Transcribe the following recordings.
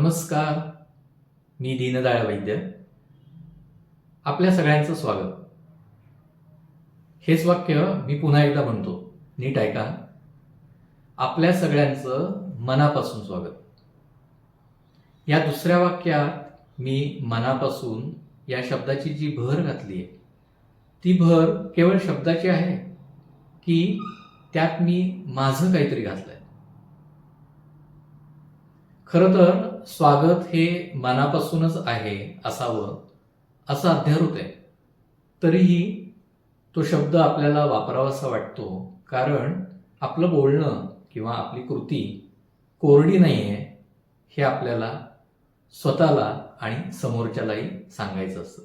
नमस्कार. मी दीनदयाळ वैद्य. आपल्या सगळ्यांचं स्वागत. हेच वाक्य मी पुन्हा एकदा म्हणतो. नीट ऐका. आपल्या सगळ्यांचं मनापासून स्वागत. या दुसऱ्या वाक्यात मी मनापासून या शब्दाची जी भर घातली आहे ती भर केवळ शब्दाची आहे की त्यात मी माझं काहीतरी घातलंय. खरं तर स्वागत हे मनापासूनच आहे असावं असं अध्यारूत आहे. तरीही तो शब्द आपल्याला वापरावासा वाटतो कारण आपलं बोलणं किंवा आपली कृती कोरडी नाही आहे हे आपल्याला स्वतःला आणि समोरच्यालाही सांगायचं असतं.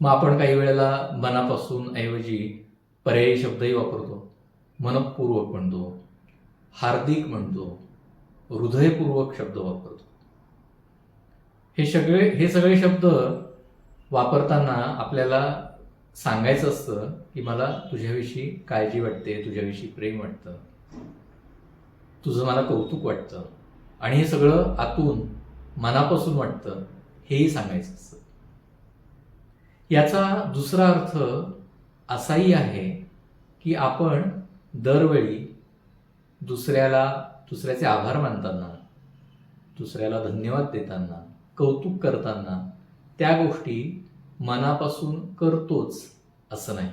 मग आपण काही वेळेला मनापासून ऐवजी पर्यायी शब्दही वापरतो. मनपूर्वक म्हणतो हार्दिक म्हणतो हृदयपूर्वक शब्द वापरतो. हे सगळे हे सगळे शब्द वापरताना आपल्याला सांगायचं असतं की मला तुझ्याविषयी काळजी वाटते तुझ्याविषयी प्रेम वाटतं तुझं मला कौतुक वाटतं आणि हे सगळं आतून मनापासून वाटतं हेही सांगायचं असतं. याचा दुसरा अर्थ असाही आहे की आपण दरवेळी दुसऱ्याला दुसऱ्याचे आभार मानताना दुसऱ्याला धन्यवाद देताना कौतुक करताना त्या गोष्टी मनापासून करतोच असं नाही.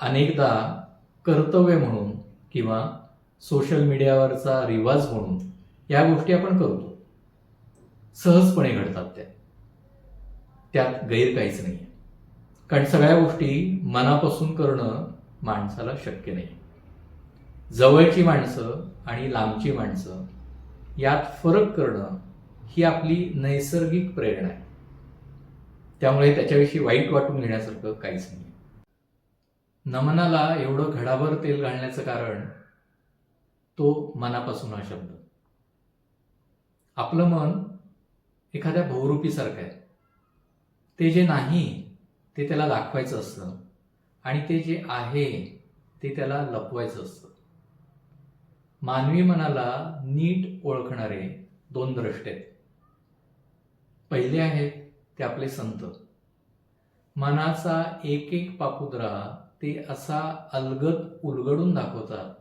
अनेकदा कर्तव्य म्हणून किंवा सोशल मीडियावरचा रिवाज म्हणून या गोष्टी आपण करतो. सहजपणे घडतात त्या. त्यात गैर काहीच नाही कारण सगळ्या गोष्टी मनापासून करणं माणसाला शक्य नाही. जवळची माणसं आणि लांबची माणसं यात फरक करणं ही आपली नैसर्गिक प्रेरणा आहे. त्यामुळे त्याच्याविषयी वाईट वाटून घेण्यासारखं काहीच नाही नमनाला एवढं घडाभर तेल घालण्याचं कारण तो मनापासून हा शब्द. आपलं मन एखाद्या भौरूपीसारखं आहे. ते जे नाही ते त्याला दाखवायचं असतं आणि ते जे आहे ते त्याला लपवायचं असतं. मानवी मनाला नीट ओळखणारे दोन द्रष्टे आहेत. पहिले आहेत ते आपले संत. मनाचा एक एक पापुद्रा ते असा अलगत उलगडून दाखवतात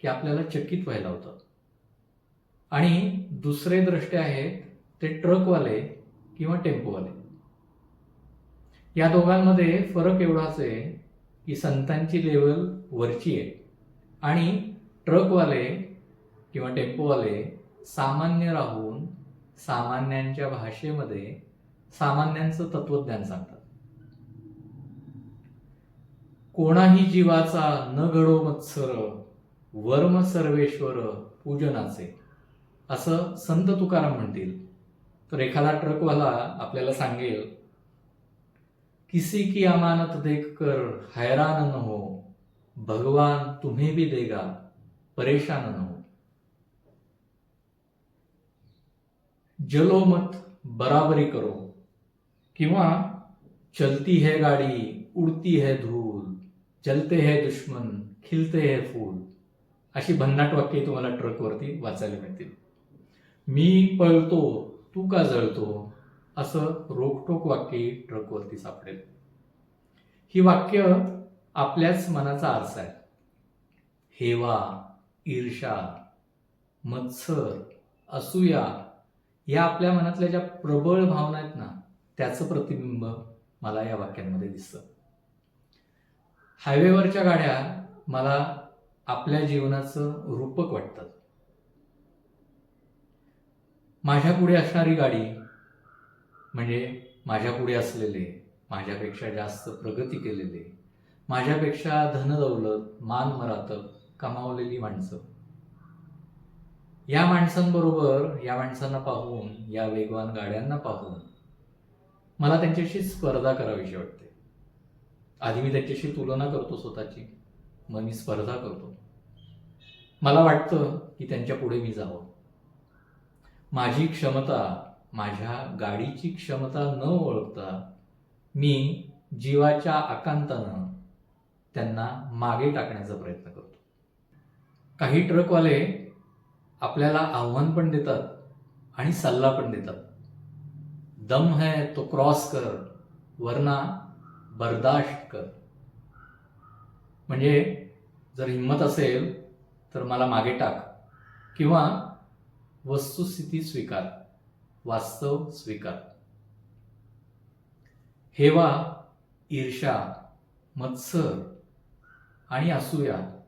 की आपल्याला चकित व्हायला होतं. आणि दुसरे द्रष्टे आहेत ते ट्रकवाले किंवा टेम्पोवाले. या दोघांमध्ये फरक एवढाच आहे की संतांची लेवल वरची आहे आणि ट्रकवाले किंवा टेम्पोवाले सामान्य राहून सामान्यांच्या भाषेमध्ये सामान्यांचं तत्वज्ञान सांगतात. कोणाही जीवाचा न घडो मत्सर वर्म सर्वेश्वर पूजनाचे असं संत तुकाराम म्हणतील. तर एखादा ट्रकवाला आपल्याला सांगेल किसी की अमानत देखकर हैरान न हो भगवान तुम्ही भी देगा. परेशान न हो. जलो मत बराबरी करो. किंवा चलती है गाडी उडती है धूल जलते है दुश्मन खिलते है फूल अशी भन्नाट वाक्य तुम्हाला ट्रकवरती वाचायला मिळतील. मी पळतो तू का जळतो असं रोखटोक वाक्य ट्रकवरती सापडेल. ही वाक्य आपल्याच मनाचा आरसा आहे. हेवा ईर्षा मत्सर असूया या आपल्या मनातल्या ज्या प्रबळ भावना आहेत ना त्याचं प्रतिबिंब मला या वाक्यांमध्ये दिसतं. हायवेवरच्या गाड्या मला आपल्या जीवनाचं रूपक वाटतात माझ्या पुढे असणारी गाडी म्हणजे माझ्या पुढे असलेले माझ्यापेक्षा जास्त प्रगती केलेले माझ्यापेक्षा धनदौलत मान मरातक कमावलेली माणसं. या माणसांबरोबर या माणसांना पाहून या वेगवान गाड्यांना पाहून मला त्यांच्याशी स्पर्धा करावीशी वाटते. आधी मी त्यांच्याशी तुलना करतो स्वतःची मग मी स्पर्धा करतो. मला वाटतं की त्यांच्या पुढे मी जावं. माझी क्षमता माझ्या गाडीची क्षमता न ओळखता मी जीवाच्या आकांतानं त्यांना मागे टाकण्याचा प्रयत्न करतो. काही ट्रकवाले आपल्याला आव्हान पण देतात आणि सल्ला पण देतात. दम है तो क्रॉस कर वरना बर्दाश्त कर. म्हणजे जर हिंमत असेल तर मला मागे टाक. किंवा वस्तुस्थिती स्वीकार वास्तव स्वीकार. हेवा ईर्षा मत्सर आणि असूया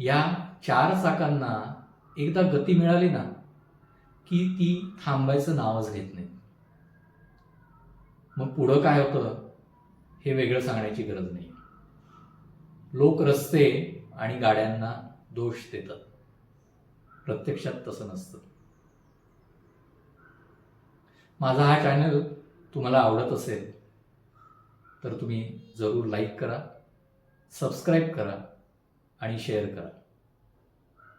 या चार चाकांना एकदा गती मिळाली ना की ती थांबायचं नावच घेत नाही. मग पुढं काय होतं? हे वेगळं सांगण्याची गरज नाही. लोक रस्ते आणि गाड्यांना दोष देतात. प्रत्यक्षात तसं नसतं. माझा हा चॅनल तुम्हाला आवडत असेल तर तुम्ही जरूर लाईक करा सबस्क्राईब करा आणि शेअर करा.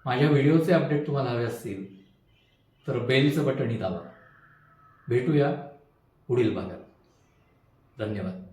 माझ्या व्हिडिओचे अपडेट तुम्हाला हवे असतील तर बेलचं बटणही दाबा. भेटूया पुढील भागात. धन्यवाद.